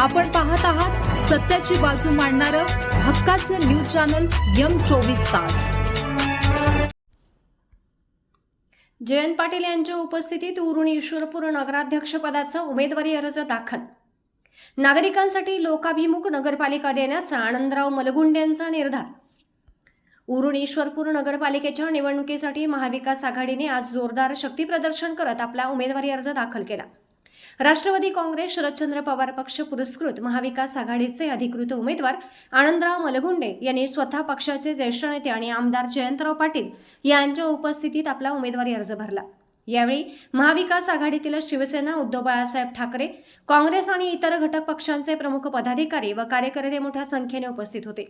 आपण पाहत आहात सत्याची बाजू मांडणारं हक्काचं न्यूज चॅनल यम चोवीस तास. जयंत पाटील यांच्या उपस्थितीत उरुण ईश्वरपूर नगराध्यक्षपदाचा उमेदवारी अर्ज दाखल. नागरिकांसाठी लोकाभिमुख नगरपालिका देण्याचा आनंदराव मलगुंडे यांचा निर्धार. उरुण ईश्वरपूर नगरपालिकेच्या निवडणुकीसाठी महाविकास आघाडीने आज जोरदार शक्तीप्रदर्शन करत आपला उमेदवारी अर्ज दाखल केला. राष्ट्रवादी काँग्रेस शरदचंद्र पवार पक्ष पुरस्कृत महाविकास आघाडीचे अधिकृत उमेदवार आनंदराव मलगुंडे यांनी स्वतः पक्षाचे ज्येष्ठ नेते आणि आमदार जयंतराव पाटील यांच्या उपस्थितीत आपला उमेदवारी अर्ज भरला. यावेळी महाविकास आघाडीतील शिवसेना उद्धव बाळासाहेब ठाकरे काँग्रेस आणि इतर घटक पक्षांचे प्रमुख पदाधिकारी व कार्यकर्ते मोठ्या संख्येने उपस्थित होते.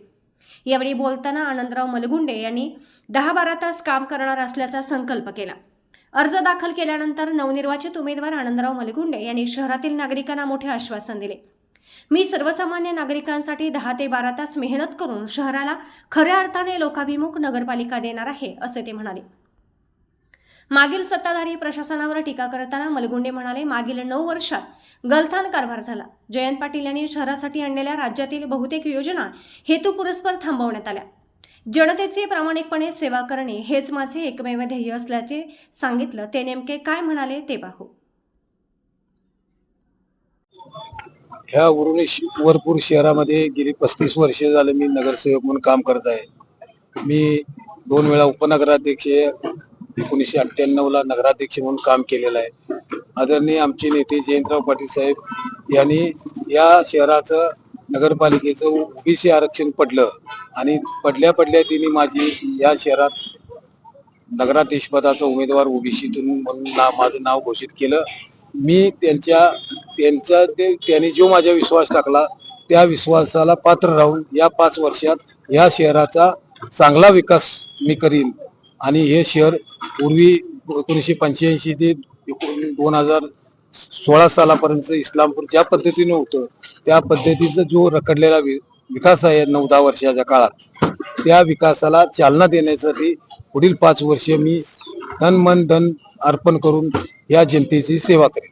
यावेळी बोलताना आनंदराव मलगुंडे यांनी दहा बारा तास काम करणार असल्याचा संकल्प केला. अर्ज दाखल केल्यानंतर नवनिर्वाचित उमेदवार आनंदराव मलगुंडे यांनी शहरातील नागरिकांना मोठे आश्वासन दिले. मी सर्वसामान्य नागरिकांसाठी दहा ते बारा तास मेहनत करून शहराला खऱ्या अर्थाने लोकाभिमुख नगरपालिका देणार आहे असे ते म्हणाले. मागील सत्ताधारी प्रशासनावर टीका करताना मलगुंडे म्हणाले मागील नऊ वर्षात गलथान कारभार झाला. जयंत पाटील यांनी शहरासाठी आणलेल्या राज्यातील बहुतेक योजना हेतुपुरस्पर थांबवण्यात आल्या. जनतेची प्रामाणिकपणे सेवा करणे हेच माझे एकमेव ध्येय असल्याचे सांगितलं. ते नेमके काय म्हणाले ते पाहू. ह्या उरुणी वरपूर शहरामध्ये गेली पस्तीस वर्षे झालं मी नगरसेवक म्हणून काम करत आहे. मी दोन वेळा उपनगराध्यक्ष एकोणीसशे अठ्ठ्याण्णव ला नगराध्यक्ष म्हणून काम केलेलं आहे. आदरणीय आमचे नेते जयंतराव पाटील साहेब यांनी या शहराचं नगरपालिकेचं ओबीसी आरक्षण पडलं आणि पडल्या पडल्या तिने माझी या शहरात नगराधीशपदाचा उमेदवार ओबीसीतून म्हणून ना माझं नाव घोषित केलं. मी त्यांच्या त्यांचा ते त्यांनी जो माझ्या विश्वास टाकला त्या विश्वासाला पात्र राहून या पाच वर्षात या शहराचा चांगला विकास मी करीन. आणि हे शहर पूर्वी एकोणीसशे पंच्याऐंशी ते दोन हजार सोळा सालापर्यंत इस्लामपूर ज्या पद्धतीने होतं त्या पद्धतीचा जो रखडलेला विकास आहे नऊ दहा वर्षाच्या काळात त्या विकासाला चालना देण्यासाठी पुढील पाच वर्ष मी तन मन धन अर्पण करून या जनतेची सेवा करेन.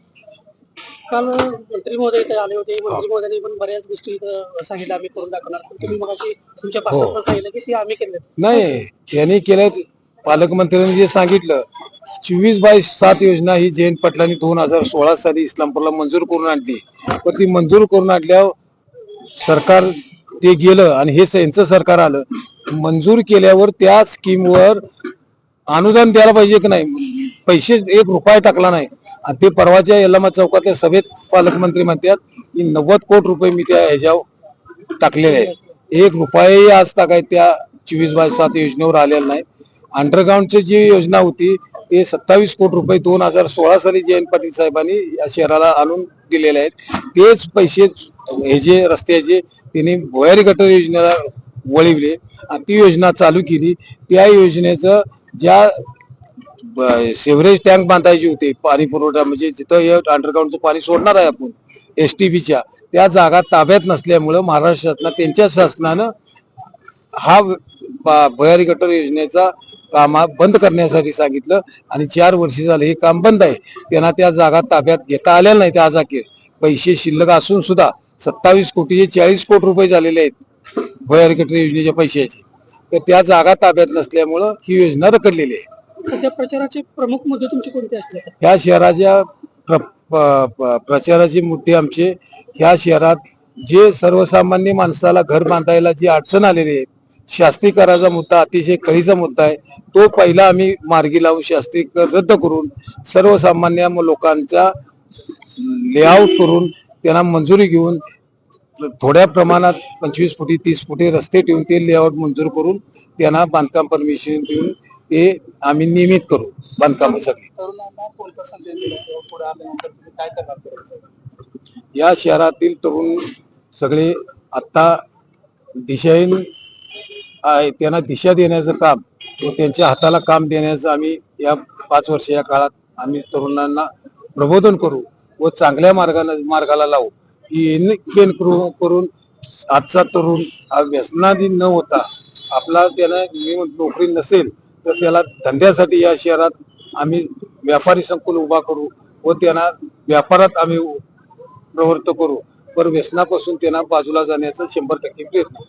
काल मंत्री महोदय इथे आले होते. मंत्री महोदयांनी पण बऱ्याच गोष्टी सांगितल्या. आम्ही करून दाखवणार. तुम्ही मग तुमच्या हो. पण सांगितलं की ती आम्ही केल्या नाही त्यांनी केलं पालकमंत्र्यांनी जे सांगितलं चोवीस बाय सात योजना ही जयंत पाटलांनी दोन हजार सोळा साली इस्लामपूरला मंजूर करून आणली. पण ती मंजूर करून आणल्यावर सरकार ते गेलं आणि हे यांचं सरकार आलं. मंजूर केल्यावर त्या स्कीमवर अनुदान द्यायला पाहिजे की नाही? पैसे एक रुपया टाकला नाही. आणि ते परवाच्या यल्लामा चौकातल्या सभेत पालकमंत्री म्हणतात की नव्वद कोटी रुपये मी त्या ह्याच्यावर टाकलेले आहेत. एक रुपयाही आज टाकाय त्या चोवीस बाय सात योजनेवर आलेला नाही. अंडरग्राऊंडची जी योजना होती ते सत्तावीस कोटी रुपये दोन हजार सोळा साली जयंत पाटील साहेबांनी या शहराला आणून दिलेले आहेत. तेच पैसे हे जे रस्त्याचे त्यांनी भुयारी गटर योजनेला वळविले आणि ती योजना चालू केली. त्या योजनेचं ज्या ब- सेवरेज टँक बांधायची होती पाणी पुरवठा म्हणजे जिथं हे अंडरग्राऊंडचं पाणी सोडणार आहे आपण एस टी बीच्या त्या जागा ताब्यात नसल्यामुळं महाराष्ट्र शासना त्यांच्या शासनानं हा भुयारी गटर योजनेचा कामा बंद करण्यासाठी सांगितलं आणि चार वर्ष झाले हे काम बंद आहे. त्यांना त्या जागा ताब्यात घेता आलेल्या नाही त्या अखेर. पैसे शिल्लक असून सुद्धा सत्तावीस कोटीचे चाळीस कोटी रुपये झालेले आहेत भुयारी गटर योजनेच्या पैशाचे. तर त्या जागा ताब्यात नसल्यामुळं ही योजना रखडलेली आहे. सध्या प्रचाराचे प्रमुख मुद्दे तुमचे कोणते असले? ह्या शहराच्या प्र प्रचाराचे मुद्दे आमचे. ह्या शहरात जे सर्वसामान्य माणसाला घर बांधायला जी अडचण आलेली आहे शास्त्रीकराचा मुद्दा अतिशय कळीचा मुद्दा आहे. तो पहिला आम्ही मार्गी लावून शास्त्रीकर रद्द करून सर्वसामान्य लोकांचा लेआउट करून त्यांना मंजुरी घेऊन थोड्या प्रमाणात पंचवीस फुटी तीस फुटी रस्ते ठेवून ते लेआउट मंजूर करून त्यांना बांधकाम परमिशन देऊन ते आम्ही नियमित करू बांधकाम सगळी. या शहरातील तरुण सगळे आता दिशाहीन आहे त्यांना दिशा देण्याचं काम व त्यांच्या हाताला काम देण्याचं आम्ही या पाच वर्ष या काळात आम्ही तरुणांना प्रबोधन करू व चांगल्या मार्गाने मार्गाला लावू. ही करून आजचा तरुण हा व्यसनाधी न होता आपला त्याला नोकरी नसेल तर त्याला धंद्यासाठी या शहरात आम्ही व्यापारी संकुल उभा करू व त्यांना व्यापारात आम्ही प्रवृत्त करू. पर व्यसनापासून त्यांना बाजूला जाण्याचा शंभर टक्के प्रयत्न.